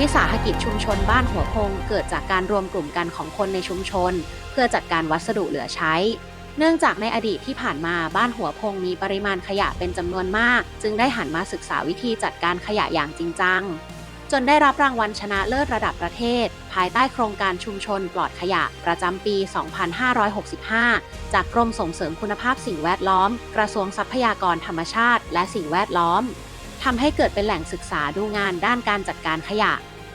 วิสาหกิจชุมชนบ้านหัวพงเกิดจากการรวมกลุ่มกันของคนในชุมชน เพื่อจัดการวัสดุเหลือใช้ เนื่องจากในอดีตที่ผ่านมาบ้านหัวพงมีปริมาณขยะเป็นจำนวนมาก จึงได้หันมาศึกษาวิธีจัดการขยะอย่างจริงจัง จนได้รับรางวัลชนะเลิศระดับประเทศ ภายใต้โครงการชุมชนปลอดขยะประจำปี 2565 จากกรมส่งเสริมคุณภาพสิ่งแวดล้อม กระทรวงทรัพยากรธรรมชาติ และสิ่งแวดล้อมทำให้เกิดเป็นแหล่งศึกษาดูงานด้านการจัดการขยะ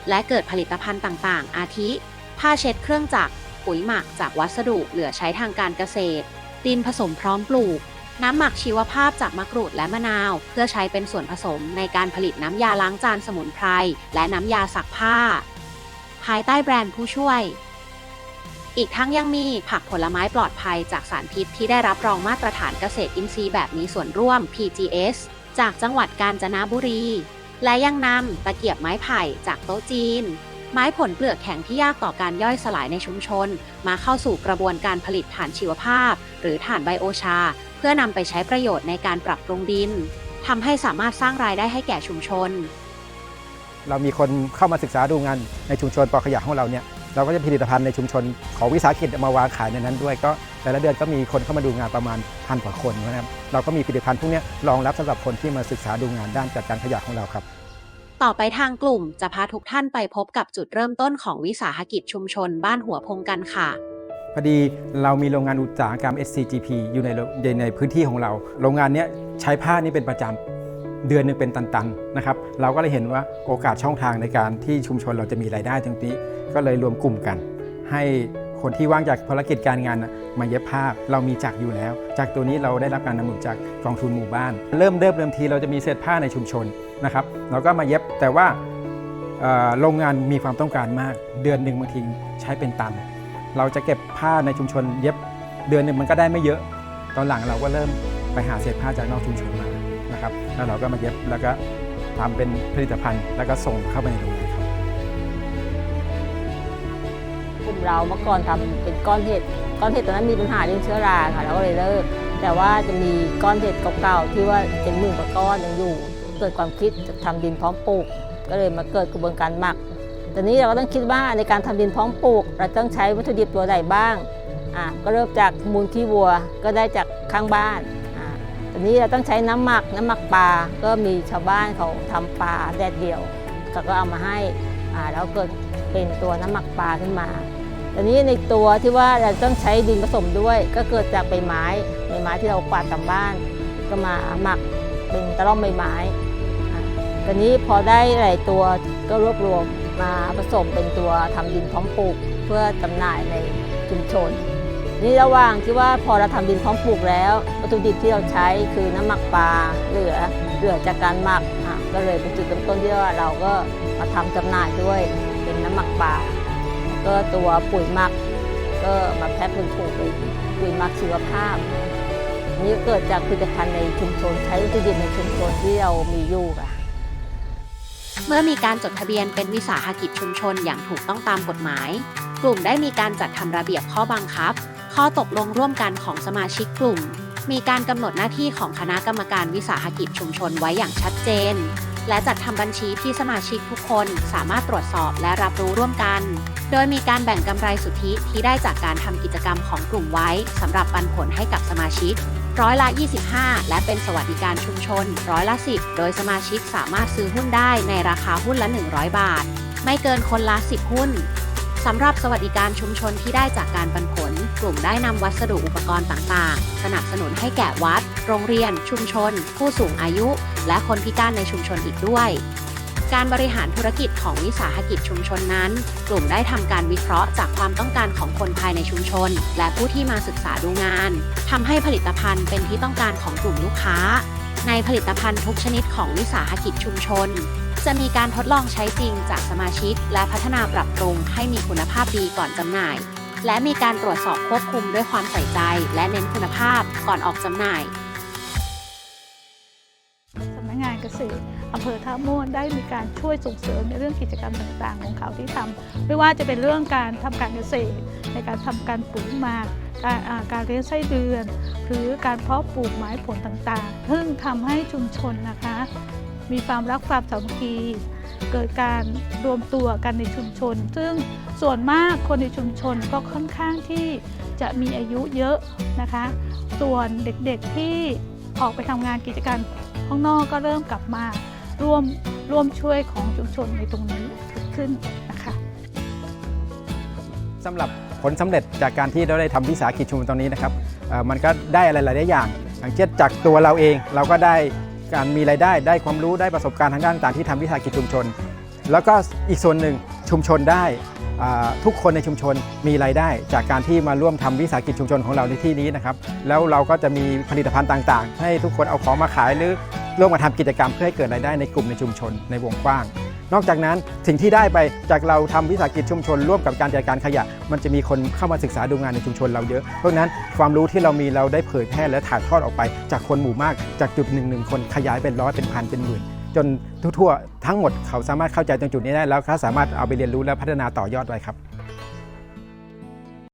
และเกิดผลิตภัณฑ์ต่างๆ อาทิ ผ้าเช็ดเครื่องจักร ปุ๋ยหมักจากวัสดุเหลือใช้ทางการเกษตร ดินผสมพร้อมปลูก น้ำหมักชีวภาพจากมะกรูดและมะนาว เพื่อใช้เป็นส่วนผสมในการผลิตน้ำยาล้างจานสมุนไพร และน้ำยาซักผ้า ภายใต้แบรนด์ผู้ช่วย อีกทั้งยังมีผักผลไม้ปลอดภัยจากสารพิษที่ได้รับรองมาตรฐานเกษตรอินทรีย์แบบมีส่วนร่วม PGS จากจังหวัดกาญจนบุรี และยังนำตะเกียบไม้ไผ่จากโต๊ะจีน ไม้ผลเปลือกแข็งที่ยากต่อการย่อยสลายในชุมชน มาเข้าสู่กระบวนการผลิตฐานชีวภาพ หรือฐานไบโอชา เพื่อนำไปใช้ประโยชน์ในการปรับปรุงดินทำให้สามารถสร้างรายได้ให้แก่ชุมชน เรามีคนเข้ามาศึกษาดูงานในชุมชนปอขยะของเราเนี่ย เราก็จะผลิตภัณฑ์ในชุมชนของวิสาหกิจมาวางขายในนั้นด้วย ก็แต่ละเดือนก็มีคนเข้ามาดูงานประมาณพันกว่าคนนะครับเราก็มีผลิตภัณฑ์พวกเนี้ยรองรับสำหรับคนที่มาศึกษาดูงานด้านจัดการขยะของเราครับ ต่อไปทางกลุ่มจะพาทุกท่านไปพบกับจุดเริ่มต้นของวิสาหกิจชุมชน บ้านหัวพงกันค่ะพอดีเรามีโรงงานอุตสาหกรรม SCGP อยู่ในโรงในในพื้นที่ของเรา โรงงานเนี้ยใช้ผ้านี่เป็นประจำ เดือนหนึงเป็นตันๆนะครับเราก็เลยเห็นว่าโอกาสช่องทางในการที่ชุมชนเราจะมีรายได้ตรงนี้ ก็เลยรวมกลุ่มกัน ให้คนที่ว่างจากภารกิจการงานมาเย็บผ้าเรามีจักรอยู่แล้ว จากตัวนี้เราได้รับการนำหนุนจากกองทุนหมู่บ้าน เริ่มเริ่มเริ่มทีเราจะมีเศษผ้าในชุมชนนะครับเราก็มาเย็บแต่ว่าโรงงานมีความต้องการมาก เดือนหนึ่งบางทีใช้เป็นตัน เราจะเก็บผ้าในชุมชน เย็บเดือนหนึ่งมันก็ได้ไม่เยอะ ตอนหลังเราก็เริ่มไปหาเศษผ้าจากนอกชุมชนมา นะครับ แล้วเราก็มาเย็บแล้วก็ทำเป็นผลิตภัณฑ์ แล้วก็ส่งเข้าไปในโรงงานครับกลุ่มเราเมื่อก่อนทำเป็นก้อนเห็ดก้อนเห็ดตอนนั้นมีปัญหาเรื่องเชื้อราค่ะเราก็เลยเลิกแต่ว่าจะมีก้อนเห็ดเก่าๆที่ว่าเป็นหมื่นกว่าก้อนยังอยู่ เกิดความคิดจะทำดินพร้อมปลูก ก็เลยมาเกิดกระบวนการหมักตอนนี้เราก็ต้องคิดว่าในการทำดินพร้อมปลูก เราต้องใช้วัตถุดิบตัวไหนบ้างอ่าก็เริ่มจากมูลขี้วัวก็ได้จากข้างบ้าน อ่าตอนนี้เราต้องใช้น้ำหมักน้ำหมักปลา ก็มีชาวบ้านเขาทำปลาแดดเดียวเขาก็เอามาให้แล้วเกิดเป็นตัวน้ำหมักปลาขึ้นมาตอนนี้ในตัวที่ว่าเราต้องใช้ดินผสมด้วย ก็เกิดจากใบไม้ใบไม้ที่เรากวาดตามบ้าน ก็มาหมักเป็นตะล่อมใบไม้อะตอนนี้พอได้หลายตัวก็รวบรวมมาผสมเป็นตัวทำดินพร้อมปลูก เพื่อจำหน่ายในชุมชน นี่ระหว่างที่ว่าพอเราทำดินพร้อมปลูกแล้ว วัตถุดิบที่เราใช้คือน้ำหมักปลาเหลือเหลือจากการหมักอะก็เลยเป็นจุดเริ่มต้นที่ว่าเราก็มาทำจำหน่ายด้วยเป็นน้ำหมักปลาก็ตัวปุ๋ยหมัก ก็มาแพ็คเป็นถุงปุ๋ยหมักชีวภาพ นี่เกิดจากผลิตภัณฑ์ในชุมชนใช้วัตถุดิบในชุมชนที่เรามีอยู่ค่ะเมื่อมีการจดทะเบียนเป็นวิสาหกิจชุมชนอย่างถูกต้องตามกฎหมาย กลุ่มได้มีการจัดทำระเบียบข้อบังคับ ข้อตกลงร่วมกันของสมาชิกกลุ่ม มีการกำหนดหน้าที่ของคณะกรรมการวิสาหกิจชุมชนไว้อย่างชัดเจน และจัดทำบัญชีที่สมาชิกทุกคนสามารถตรวจสอบและรับรู้ร่วมกัน โดยมีการแบ่งกำไรสุทธิที่ได้จากการทำกิจกรรมของกลุ่มไว้สำหรับปันผลให้กับสมาชิกร้อยละ 25 และเป็นสวัสดิการชุมชน ร้อยละ 10 โดยสมาชิกสามารถซื้อหุ้นได้ในราคาหุ้นละ 100 บาท ไม่เกินคนละ 10 หุ้น สำหรับสวัสดิการชุมชนที่ได้จากการปันผล กลุ่มได้นำวัสดุอุปกรณ์ต่างๆ สนับสนุนให้แก่วัด โรงเรียน ชุมชน ผู้สูงอายุ และคนพิการในชุมชนอีกด้วยการบริหารธุรกิจของวิสาหกิจชุมชนนั้น กลุ่มได้ทำการวิเคราะห์จากความต้องการของคนภายในชุมชน และผู้ที่มาศึกษาดูงานทำให้ผลิตภัณฑ์เป็นที่ต้องการของกลุ่มลูกค้า ในผลิตภัณฑ์ทุกชนิดของวิสาหกิจชุมชน จะมีการทดลองใช้จริงจากสมาชิก และพัฒนาปรับปรุงให้มีคุณภาพดีก่อนจำหน่าย และมีการตรวจสอบควบคุมด้วยความใส่ใจ และเน้นคุณภาพก่อนออกจำหน่ายสำนักงานเกษตรอำเภอท่าม่วนได้มีการช่วยส่งเสริมในเรื่องกิจกรรมต่างๆ ของเขาที่ทำไม่ว่าจะเป็นเรื่องการทำการเกษตร ในการทำการปลูกมากการการเลี้ยงไส้เดือน หรือการเพาะปลูกไม้ผลต่างๆ ซึ่งทำให้ชุมชนนะคะ มีความรักความสามัคคีเกิดการรวมตัวกันในชุมชน ซึ่งส่วนมากคนในชุมชนก็ค่อนข้างที่จะมีอายุเยอะนะคะ ส่วนเด็กๆที่ออกไปทำงานกิจการข้างนอกก็เริ่มกลับมาร่วมร่วมช่วยของชุมชนในตรงนี้ขึ้นนะคะสำหรับผลสำเร็จจากการที่เราได้ทำวิสาหกิจชุมชนตรงนี้นะครับมันก็ได้อะไรหลายอย่าง อย่างเช่นจากตัวเราเองเราก็ได้ การมีรายได้ได้ความรู้ได้ประสบการณ์ทางด้านต่างๆที่ทำวิสาหกิจชุมชน แล้วก็อีกส่วนหนึ่งชุมชนได้ทุกคนในชุมชนมีรายได้ จากการที่มาร่วมทำวิสาหกิจชุมชนของเราในที่นี้นะครับ แล้วเราก็จะมีผลิตภัณฑ์ต่าง ๆ ให้ทุกคนเอาของมาขายหรือร่วมมาทำกิจกรรมเพื่อให้เกิดรายได้ในกลุ่มในชุมชนในวงกว้าง นอกจากนั้นสิ่งที่ได้ไปจากเราทำวิสาหกิจชุมชน ร่วมกับการจัดการขยะ มันจะมีคนเข้ามาศึกษาดูงานในชุมชนเราเยอะ เพราะฉะนั้นความรู้ที่เรามีเราได้เผยแพร่และถ่ายทอดออกไป จากคนหมู่มากจากจุดหนึ่งหนึ่งคนขยายเป็นร้อยเป็นพันเป็นหมื่นจนทั่วๆทั้งหมดเขาสามารถเข้าใจตรงจุดนี้ได้แล้วเขาสามารถเอาไปเรียนรู้และพัฒนาต่อยอดไว้ครับ